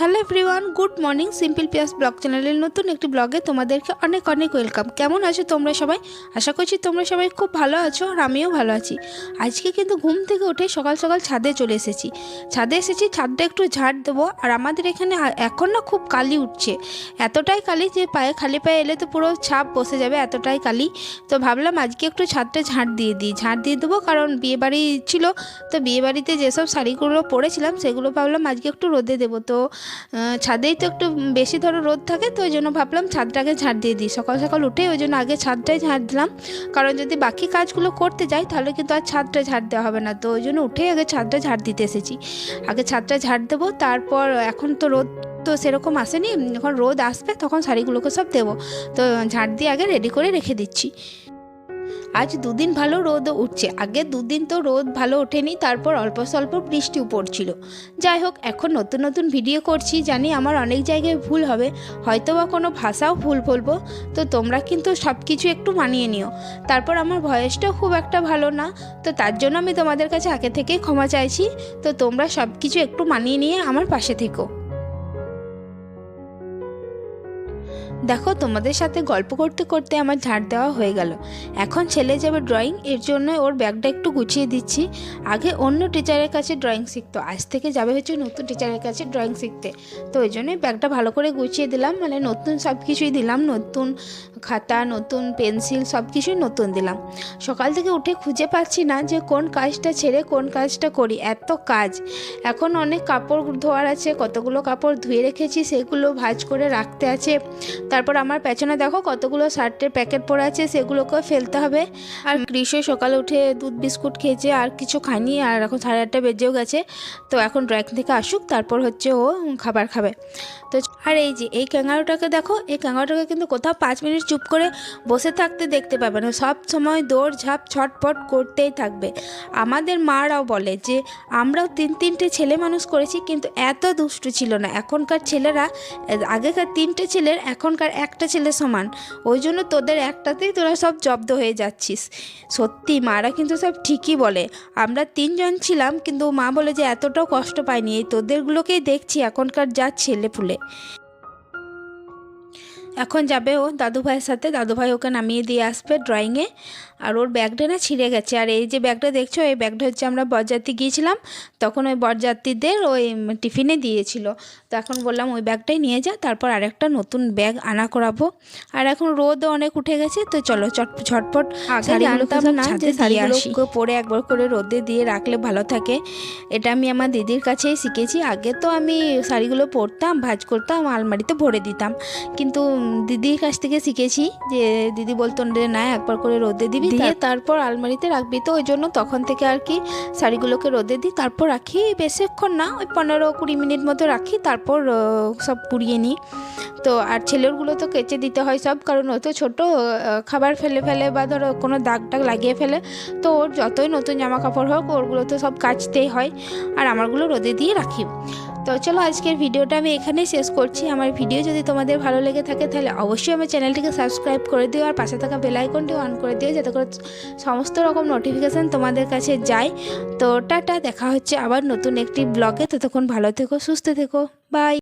Hello everyone good morning simple Piyas blog চ্যানেলের নতুন একটি ব্লগে তোমাদেরকে অনেক অনেক ওয়েলকাম কেমন আছো তোমরা সবাই? আশা করছি তোমরা সবাই খুব ভালো আছো আর আমিও ভালো আছি। আজকে কিন্তু ঘুম থেকে উঠে সকাল সকাল ছাদে চলে এসেছি। ছাদে এসেছি, ছাদটা একটু ঝাড় দেবো। আর আমাদের এখানে এখন না খুব কালি উঠছে। এতটাই কালি যে পায়ে, খালি পায়ে এলে তো পুরো ছাপ বসে যাবে, এতটাই কালি। তো ভাবলাম আজকে একটু ছাদটা ঝাড় দিয়ে দিই। ঝাড় দিয়ে দেবো কারণ বিয়েবাড়ি ছিল। তো বিয়েবাড়িতে যেসব শাড়িগুলো পরেছিলাম, সেগুলো ভাবলাম আজকে একটু রোদে দেবো। তো ছাদেই তো একটু বেশি ধরো রোদ থাকে, তো ওই জন্য ভাবলাম ছাদটাকে ঝাড় দিয়ে দিই। সকাল সকাল উঠে ওই জন্য আগে ছাদটাই ঝাড় দিলাম। কারণ যদি বাকি কাজগুলো করতে যাই, তাহলে কিন্তু আর ছাদটা ঝাড় দেওয়া হবে না। তো ওই জন্য উঠেই আগে ছাদটা ঝাড় দিতে এসেছি। আগে ছাদটা ঝাড় দেবো, তারপর এখন তো রোদ তো সেরকম আসেনি। যখন রোদ আসবে, তখন শাড়িগুলোকে সব দেবো। তো ঝাড় দিয়ে আগে রেডি করে রেখে দিচ্ছি। আজ দুদিন ভালো রোদ উঠছে। আগে দুদিন তো রোদ ভালো ওঠেনি, তারপর অল্প স্বল্প বৃষ্টিও পড়ছিল। যাই হোক, এখন নতুন নতুন ভিডিও করছি, জানি আমার অনেক জায়গায় ভুল হবে হয়তো বা কোনো ভাষাও ভুল বলব। তো তোমরা কিন্তু সব কিছু একটু মানিয়ে নিও। তারপর আমার ভয়েসটাও খুব একটা ভালো না, তো তার জন্য আমি তোমাদের কাছে আগে থেকেই ক্ষমা চাইছি। তো তোমরা সব কিছু একটু মানিয়ে নিয়ে আমার পাশে থেকো। দেখো, তোমাদের সাথে গল্প করতে করতে আমার ঝাড় দেওয়া হয়ে গেল। এখন ছেলে যাবে ড্রয়িং এর জন্য ওর ব্যাগটা একটু গুছিয়ে দিচ্ছি। আগে অন্য টিচারের কাছে ড্রয়িং শিখতো। আজ থেকে যাবে হচ্ছে নতুন টিচারের কাছে ড্রয়িং শিখতে। তো ওই জন্যই ব্যাগটা ভালো করে গুছিয়ে দিলাম। মানে নতুন সব কিছুই দিলাম। নতুন খাতা, নতুন পেন্সিল সব কিছুই নতুন দিলাম। সকাল থেকে উঠে খুঁজে পাচ্ছি না যে কোন কাজটা ছেড়ে কোন কাজটা করি। এত কাজ। এখন অনেক কাপড় ধোয়ার আছে, কতগুলো কাপড় ধুয়ে রেখেছি, সেগুলো ভাঁজ করে রাখতে আছে। তারপর আমার পেছনে দেখো কতগুলো শার্টের প্যাকেট পড়ে আছে, সেগুলোকেও ফেলতে হবে। আর গ্রীষ্ম সকালে উঠে দুধ, বিস্কুট খেয়েছে, আর কিছু খায়নি, আর এখন সাড়ে আটটা বেজেও গেছে। তো এখন ড্রয়িং থেকে আসুক, তারপর হচ্ছে ও খাবার খাবে। তো আর এই যে, এই ক্যাঙ্গারোটাকে দেখো, এই ক্যাঙ্গারোটাকে কিন্তু কোথাও পাঁচ মিনিট চুপ করে বসে থাকতে দেখতে পাবে না। সব সময় দৌড়, ঝাঁপ, ছটপট করতেই থাকবে। আমাদের মারাও বলে যে, আমরাও তিন, তিনটে ছেলে মানুষ করেছি, কিন্তু এত দুষ্টু ছিল না। এখনকার ছেলেরা আগেকার তিনটে ছেলের এখনকার একটা ছেলে সমান। ওই জন্য তোদের একটাতেই তোরা সব জব্দ হয়ে যাচ্ছিস। সত্যি, মারা কিন্তু সব ঠিকই বলে। আমরা তিনজন ছিলাম, কিন্তু মা বলে যে এতটাও কষ্ট পাইনি। এই তোদেরগুলোকেই দেখছি এখনকার যা ছেলে পুলে এখন যাবে ও দাদু ভাইয়ের সাথে। দাদু ভাই ওকে নামিয়ে দিয়ে আসবে ড্রয়িংয়ে আর ওর ব্যাগটা না ছিঁড়ে গেছে। আর এই যে ব্যাগটা দেখছ এই ব্যাগটা হচ্ছে আমরা বরযাত্রী গিয়েছিলাম। তখন ওই বরযাত্রীদের ওই টিফিনে দিয়েছিল। তো এখন বললাম ওই ব্যাগটাই নিয়ে যা তারপর আরেকটা নতুন ব্যাগ আনা করাবো। আর এখন রোদও অনেক উঠে গেছে তো চলো চট ঝটপট জানতাম না যে শাড়িগুলো পরে একবার করে রোদে দিয়ে রাখলে ভালো থাকে। এটা আমি আমার দিদির কাছেই শিখেছি। আগে তো আমি শাড়িগুলো পরতাম ভাজ করতাম আলমারিতে ভরে দিতাম। কিন্তু দিদির কাছ থেকে শিখেছি যে দিদি বলতো রে না একবার করে রোদে দিবি দিয়ে তারপর আলমারিতে রাখবি। তো ওই জন্য তখন থেকে আর কি শাড়িগুলোকে রোদে দিই তারপর রাখি বেশিক্ষণ না ওই পনেরো কুড়ি মিনিট মতো রাখি তারপর সব পুড়িয়ে নিই। তো আর ছেলেরগুলো তো কেচে দিতে হয় সব কারণ ও তো ছোটো খাবার ফেলে ফেলে বা ধরো কোনো দাগ টাগ লাগিয়ে ফেলে তো ওর যতই নতুন জামা কাপড় হোক ওরগুলো তো সব কাচতেই হয় আর আমারগুলো রোদে দিয়ে রাখি। তো চলো আজকের ভিডিওটা আমি এখানেই শেষ করছি। আমার ভিডিও যদি তোমাদের ভালো লেগে থাকে তাহলে অবশ্যই আমার চ্যানেলটিকে সাবস্ক্রাইব করে দিও আর পাশে থাকা বেলাইকনটি অন করে দিও যাতে করে সমস্ত রকম নোটিফিকেশান তোমাদের কাছে যায়। তো টাটা, দেখা হচ্ছে আবার নতুন একটি ব্লগে। ততক্ষণ ভালো থেকো, সুস্থ থেকো। বাই